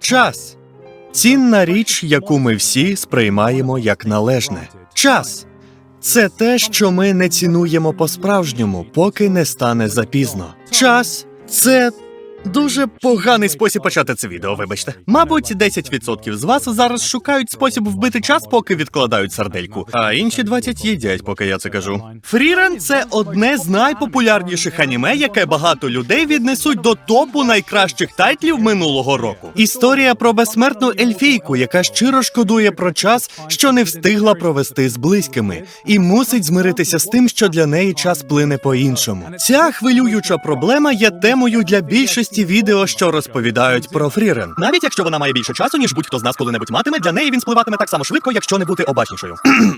Час цінна річ, яку ми всі сприймаємо як належне. Час це те, що ми не цінуємо по-справжньому, поки не стане запізно. Час це. Дуже поганий спосіб почати це відео, вибачте. Мабуть, 10% з вас зараз шукають спосіб вбити час, поки відкладають сардельку, а інші 20 їдять, поки я це кажу. Фрірен це одне з найпопулярніших аніме, яке багато людей віднесуть до топу найкращих тайтлів минулого року. Історія про безсмертну ельфійку, яка щиро шкодує про час, що не встигла провести з близькими, і мусить змиритися з тим, що для неї час плине по-іншому. Ця хвилююча проблема є темою для більшості відео, що розповідають про Фрірен. Навіть якщо вона має більше часу, ніж будь-хто з нас коли-небудь матиме, для неї він спливатиме так само швидко, якщо не бути обачнішою.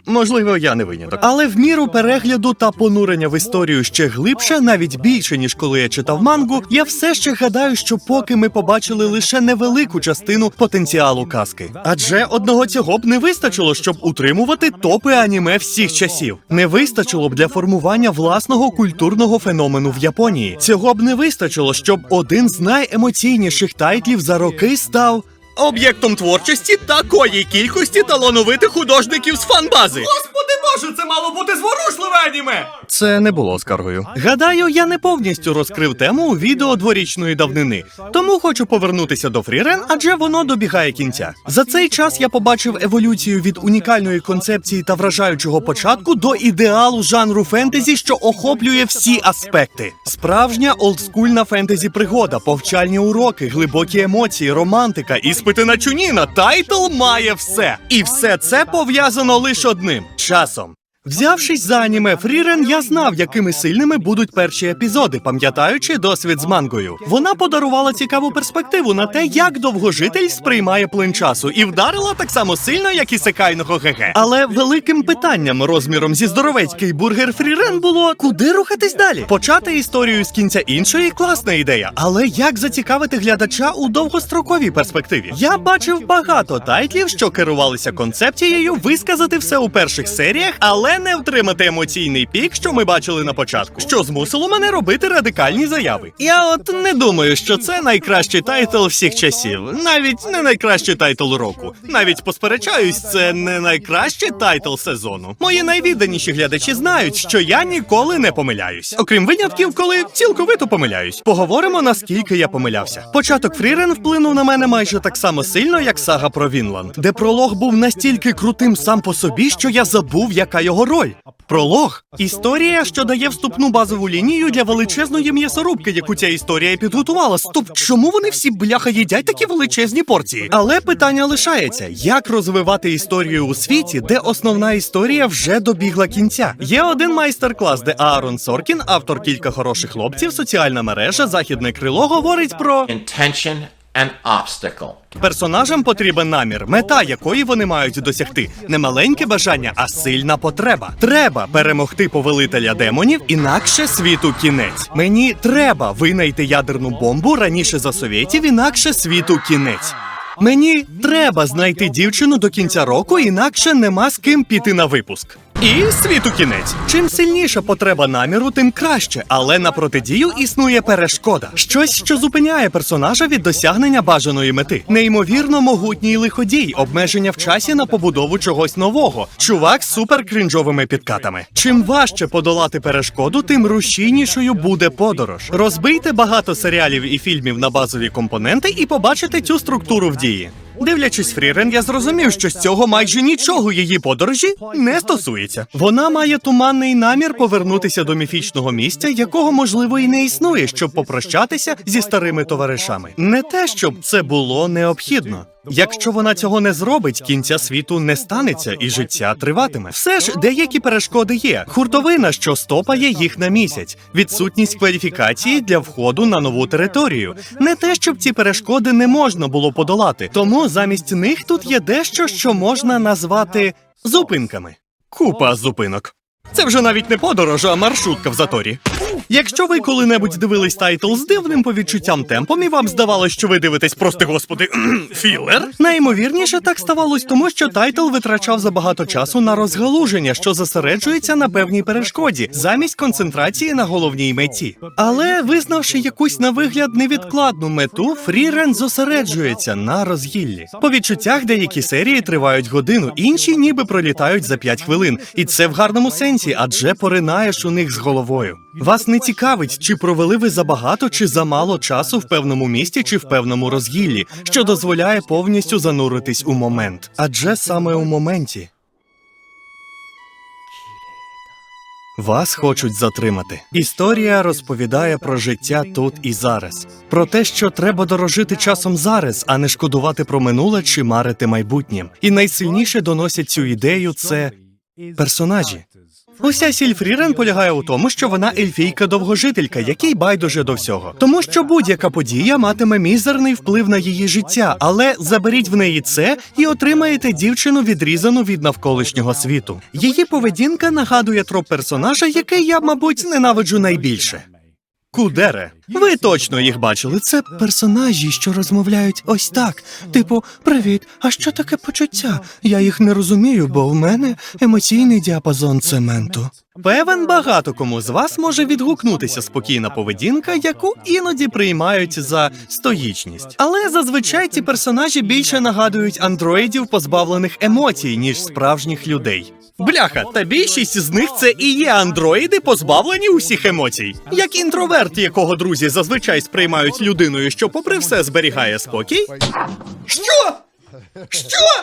Можливо, я не виняток. Але в міру перегляду та понурення в історію ще глибше, навіть більше ніж коли я читав мангу, я все ще гадаю, що поки ми побачили лише невелику частину потенціалу казки. Адже одного цього б не вистачило, щоб утримувати топи аніме всіх часів. Не вистачило б для формування власного культурного феномену в Японії. Цього б не вистачило, щоб один з найемоційніших тайтлів за роки став. Об'єктом творчості такої кількості талановитих художників з фанбази. Боже, це мало бути зворушливе аніме. Це не було скаргою. Гадаю, я не повністю розкрив тему у відео дворічної давнини, тому хочу повернутися до Фрірен, адже воно добігає кінця. За цей час я побачив еволюцію від унікальної концепції та вражаючого початку до ідеалу жанру фентезі, що охоплює всі аспекти. Справжня олдскульна фентезі пригода, повчальні уроки, глибокі емоції, романтика, іспити на чуніна. Тайтл має все. І все це пов'язано лише одним часом. Взявшись за аніме Фрірен, я знав, якими сильними будуть перші епізоди, пам'ятаючи досвід з мангою. Вона подарувала цікаву перспективу на те, як довгожитель сприймає плин часу, і вдарила так само сильно, як і секайного ГГ. Але великим питанням розміром зі здоровецький бургер Фрірен було куди рухатись далі. Почати історію з кінця іншої класна ідея, але як зацікавити глядача у довгостроковій перспективі? Я бачив багато тайтлів, що керувалися концепцією висказати все у перших серіях, але не втримати емоційний пік, що ми бачили на початку, що змусило мене робити радикальні заяви. Я от не думаю, що це найкращий тайтл всіх часів, навіть не найкращий тайтл року. Навіть посперечаюсь, це не найкращий тайтл сезону. Мої найвідданіші глядачі знають, що я ніколи не помиляюсь, окрім винятків, коли цілковито помиляюсь. Поговоримо наскільки я помилявся. Початок Фрірен вплинув на мене майже так само сильно, як сага про Вінланд, де пролог був настільки крутим сам по собі, що я забув, яка його роль. Пролог історія, що дає вступну базову лінію для величезної м'ясорубки, яку ця історія підготувала. Стоп, чому вони всі бляха їдять такі величезні порції? Але питання лишається: як розвивати історію у світі, де основна історія вже добігла кінця? Є один майстер-клас, де Аарон Соркін, автор кілька хороших хлопців, соціальна мережа, західне крило, говорить про intention and obstacle. Персонажам потрібен намір, мета якої вони мають досягти. Не маленьке бажання, а сильна потреба. Треба перемогти повелителя демонів, інакше світу кінець. Мені треба винайти ядерну бомбу раніше за совєтів, інакше світу кінець. Мені треба знайти дівчину до кінця року, інакше нема з ким піти на випуск. І світу кінець. Чим сильніша потреба наміру, тим краще, але на протидію існує перешкода. Щось, що зупиняє персонажа від досягнення бажаної мети. Неймовірно могутній лиходій, обмеження в часі на побудову чогось нового. Чувак з суперкрінжовими підкатами. Чим важче подолати перешкоду, тим рушійнішою буде подорож. Розбийте багато серіалів і фільмів на базові компоненти і побачите цю структуру в дії. Дивлячись Фрірен, я зрозумів, що з цього майже нічого її подорожі не стосується. Вона має туманний намір повернутися до міфічного місця, якого можливо і не існує, щоб попрощатися зі старими товаришами. Не те, щоб це було необхідно. Якщо вона цього не зробить, кінця світу не станеться і життя триватиме. Все ж деякі перешкоди є. Хуртовина, що стопає їх на місяць, відсутність кваліфікації для входу на нову територію. Не те, щоб ці перешкоди не можна було подолати. Тому замість них тут є дещо, що можна назвати зупинками. Купа зупинок. Це вже навіть не подорож, а маршрутка в заторі. Якщо ви коли-небудь дивились тайтл з дивним по відчуттям темпом, і вам здавалось, що ви дивитесь, прости господи, філер, найімовірніше так ставалось тому, що тайтл витрачав забагато часу на розгалуження, що зосереджується на певній перешкоді, замість концентрації на головній меті. Але визнавши якусь на вигляд невідкладну мету, Фрірен зосереджується на розгіллі. По відчуттях деякі серії тривають годину, інші ніби пролітають за 5 хвилин. І це в гарному сенсі, адже поринаєш у них з головою. Вас не цікавить, чи провели ви забагато чи замало часу в певному місті чи в певному розгіллі, що дозволяє повністю зануритись у момент. Адже саме у моменті. Вас хочуть затримати. Історія розповідає про життя тут і зараз, про те, що треба дорожити часом зараз, а не шкодувати про минуле чи марити майбутнім. І найсильніше доносять цю ідею це персонажі. Уся сіль Фрірен полягає у тому, що вона ельфійка-довгожителька, який байдуже до всього. Тому що будь-яка подія матиме мізерний вплив на її життя, але заберіть в неї це і отримаєте дівчину відрізану від навколишнього світу. Її поведінка нагадує троп персонажа, який я, мабуть, ненавиджу найбільше. Кудере, ви точно їх бачили. Це персонажі, що розмовляють ось так. Типу, привіт, а що таке почуття? Я їх не розумію, бо в мене емоційний діапазон цементу. Певен, багато кому з вас може відгукнутися спокійна поведінка, яку іноді приймають за стоїчність. Але зазвичай ці персонажі більше нагадують андроїдів, позбавлених емоцій, ніж справжніх людей. Бляха, та більшість з них це і є андроїди, позбавлені усіх емоцій. Як інтроверт, якого друзі зазвичай сприймають людиною, що попри все зберігає спокій. Що? Що?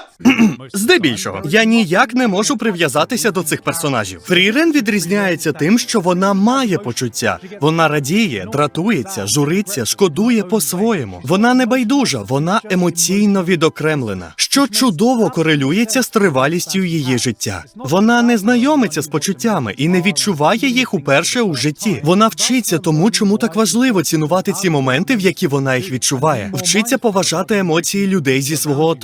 Здебільшого, я ніяк не можу прив'язатися до цих персонажів. Фрірен відрізняється тим, що вона має почуття. Вона радіє, дратується, журиться, шкодує по-своєму. Вона не байдужа, вона емоційно відокремлена, що чудово корелюється з тривалістю її життя. Вона не знайомиться з почуттями і не відчуває їх уперше у житті. Вона вчиться тому, чому так важливо цінувати ці моменти, в які вона їх відчуває. Вчиться поважати емоції людей зі свого.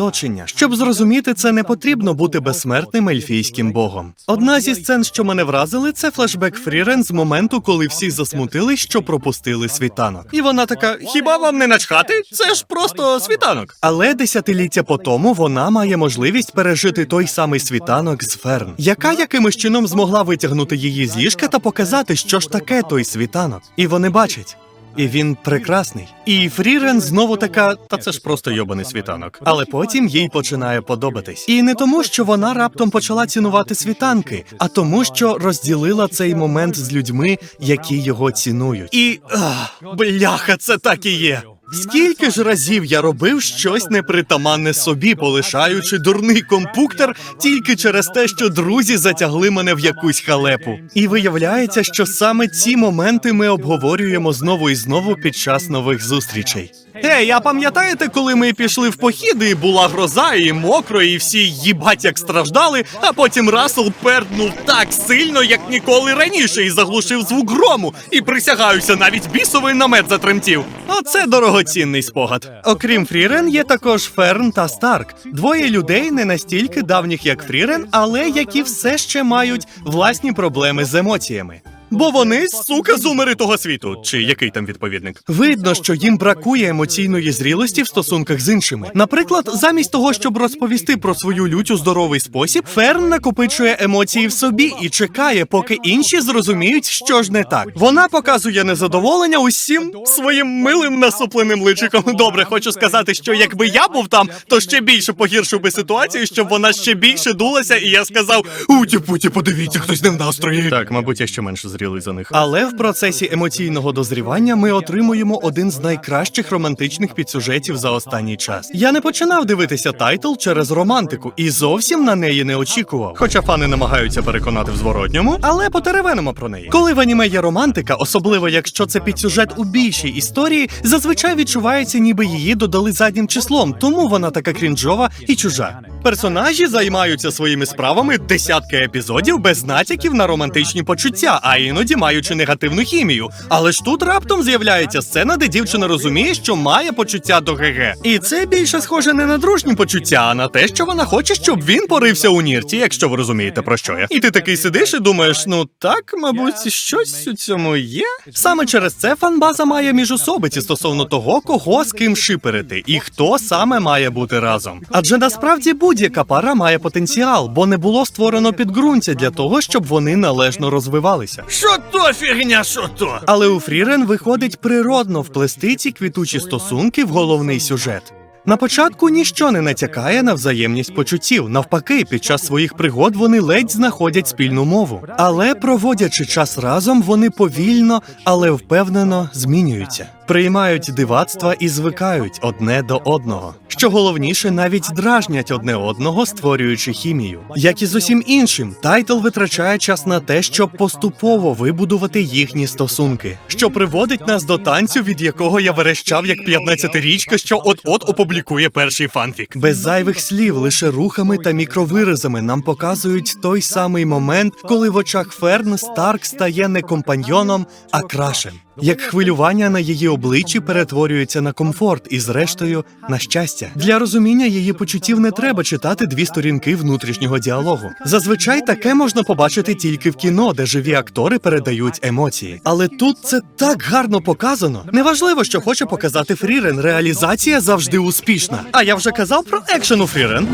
Щоб зрозуміти це, не потрібно бути безсмертним ельфійським богом. Одна зі сцен, що мене вразили, це флешбек Фрірен з моменту, коли всі засмутились, що пропустили світанок. І вона така: хіба вам не начхати? Це ж просто світанок. Але десятиліття по тому вона має можливість пережити той самий світанок з Ферн, яка якимось чином змогла витягнути її з ліжка та показати, що ж таке той світанок. І вони бачать. І він прекрасний. І Фрірен знову така, та це ж просто йобаний світанок. Але потім їй починає подобатись. І не тому, що вона раптом почала цінувати світанки, а тому, що розділила цей момент з людьми, які його цінують. І ах, бляха, це так і є. Скільки ж разів я робив щось непритаманне собі, полишаючи дурний компуктор тільки через те, що друзі затягли мене в якусь халепу. І виявляється, що саме ці моменти ми обговорюємо знову і знову під час нових зустрічей. Ей, а пам'ятаєте, коли ми пішли в похід, і була гроза, і мокро, і всі їбать як страждали, а потім Рассел перднув так сильно, як ніколи раніше, і заглушив звук грому. І присягаюся, навіть бісовий намет затремтів. Оце дорогоцінний спогад. Окрім Фрірен, є також Ферн та Старк. Двоє людей не настільки давніх, як Фрірен, але які все ще мають власні проблеми з емоціями. Бо вони сука зумери того світу, чи який там відповідник. Видно, що їм бракує емоційної зрілості в стосунках з іншими. Наприклад, замість того, щоб розповісти про свою лють у здоровий спосіб, Ферн накопичує емоції в собі і чекає, поки інші зрозуміють, що ж не так. Вона показує незадоволення усім своїм милим насупленим личиком. Добре, хочу сказати, що якби я був там, то ще більше погіршив би ситуацію, щоб вона ще більше дулася, і я сказав: Уті путі, подивіться, хтось не в настрої. Так, мабуть, я ще менше зрілий за них. Але в процесі емоційного дозрівання ми отримуємо один з найкращих романтичних підсюжетів за останній час. Я не починав дивитися тайтл через романтику і зовсім на неї не очікував. Хоча фани намагаються переконати в зворотньому, але потеревенимо про неї. Коли в аніме є романтика, особливо якщо це підсюжет у більшій історії, зазвичай відчувається, ніби її додали заднім числом, тому вона така крінжова і чужа. Персонажі займаються своїми справами десятки епізодів без натяків на романтичні почуття, а іноді маючи негативну хімію. Але ж тут раптом з'являється сцена, де дівчина розуміє, що має почуття до ГГ. І це більше схоже не на дружні почуття, а на те, що вона хоче, щоб він порився у нірті, якщо ви розумієте про що я. І ти такий сидиш і думаєш, ну так, мабуть, щось у цьому є. Саме через це фанбаза має міжособиці стосовно того, кого з ким шиперити і хто саме має бути разом. Адже насправді будь-яка пара має потенціал, бо не було створено підґрунтя для того, щоб вони належно розвивалися. Що то фігня, що то? Але у Фрірен виходить природно вплести ці квітучі стосунки в головний сюжет. На початку ніщо не натякає на взаємність почуттів. Навпаки, під час своїх пригод вони ледь знаходять спільну мову. Але проводячи час разом, вони повільно, але впевнено змінюються, приймають дивацтва і звикають одне до одного. Що головніше, навіть дражнять одне одного, створюючи хімію. Як і з усім іншим, тайтл витрачає час на те, щоб поступово вибудувати їхні стосунки, що приводить нас до танцю, від якого я верещав як 15-річка, що от-от опублікує перший фанфік. Без зайвих слів, лише рухами та мікровиразами нам показують той самий момент, коли в очах Ферн Старк стає не компаньйоном, а крашем. Як хвилювання на її обличчі перетворюється на комфорт і, зрештою, на щастя. Для розуміння її почуттів не треба читати дві сторінки внутрішнього діалогу. Зазвичай таке можна побачити тільки в кіно, де живі актори передають емоції. Але тут це так гарно показано. Неважливо, що хоче показати Фрірен. Реалізація завжди успішна. А я вже казав про екшен у Фрірен.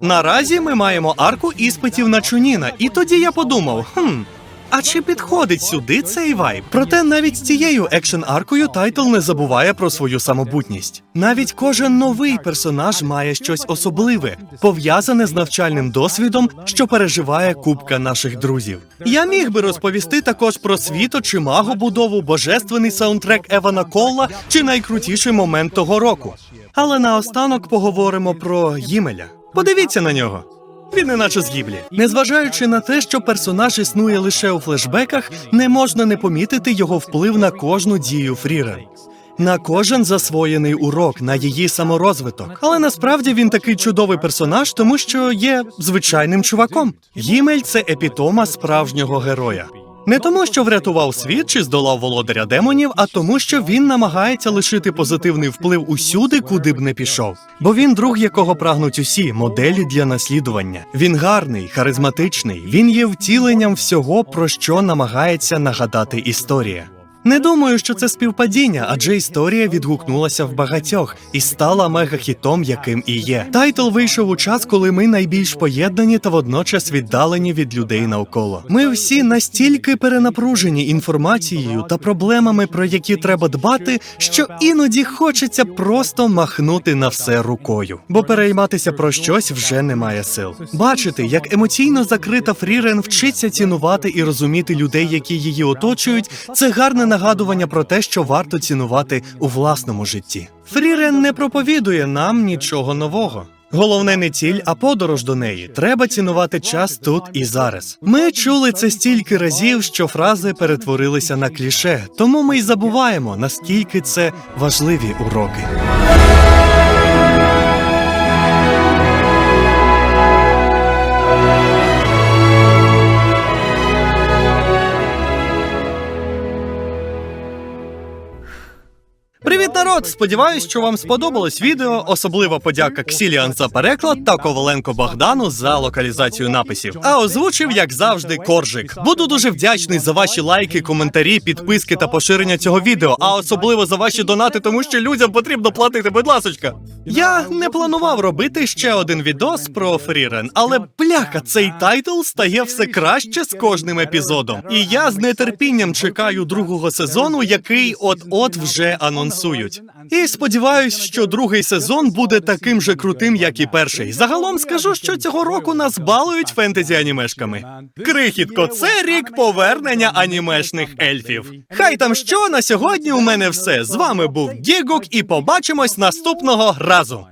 Наразі ми маємо арку іспитів на Чуніна, і тоді я подумав: хм. А чи підходить сюди цей вайб? Проте навіть з цією екшен аркою тайтл не забуває про свою самобутність. Навіть кожен новий персонаж має щось особливе, пов'язане з навчальним досвідом, що переживає купка наших друзів. Я міг би розповісти також про світо чи магобудову, божественний саундтрек Евана Колла чи найкрутіший момент того року. Але наостанок поговоримо про Гімеля. Подивіться на нього. Він неначе з гіблі. Незважаючи на те, що персонаж існує лише у флешбеках, не можна не помітити його вплив на кожну дію Фрірен. На кожен засвоєний урок, на її саморозвиток. Але насправді він такий чудовий персонаж, тому що є звичайним чуваком. Гімель це епітома справжнього героя. Не тому, що врятував світ чи здолав володаря демонів, а тому, що він намагається лишити позитивний вплив усюди, куди б не пішов. Бо він друг, якого прагнуть усі моделі для наслідування. Він гарний, харизматичний. Він є втіленням всього, про що намагається нагадати історія. Не думаю, що це співпадіння, адже історія відгукнулася в багатьох і стала мегахітом, яким і є. Тайтл вийшов у час, коли ми найбільш поєднані та водночас віддалені від людей навколо. Ми всі настільки перенапружені інформацією та проблемами, про які треба дбати, що іноді хочеться просто махнути на все рукою, бо перейматися про щось вже немає сил. Бачити, як емоційно закрита Фрірен вчиться цінувати і розуміти людей, які її оточують, це гарне нагадування про те, що варто цінувати у власному житті. Фрірен не проповідує нам нічого нового. Головне не ціль, а подорож до неї. Треба цінувати час тут і зараз. Ми чули це стільки разів, що фрази перетворилися на кліше, тому ми й забуваємо, наскільки це важливі уроки. Народ! Сподіваюсь, що вам сподобалось відео. Особлива подяка Ксіліан за переклад та Коваленко Богдану за локалізацію написів. А озвучив, як завжди, Коржик. Буду дуже вдячний за ваші лайки, коментарі, підписки та поширення цього відео, а особливо за ваші донати, тому що людям потрібно платити, будь ласочка. Я не планував робити ще один відос про Фрірен, але бляха, цей тайтл стає все краще з кожним епізодом. І я з нетерпінням чекаю другого сезону, який от-от вже анонсують. І сподіваюсь, що другий сезон буде таким же крутим, як і перший. Загалом скажу, що цього року нас балують фентезі анімешками. Крихітко, це рік повернення анімешних ельфів. Хай там що на сьогодні у мене все. З вами був Гігук, і побачимось наступного разу.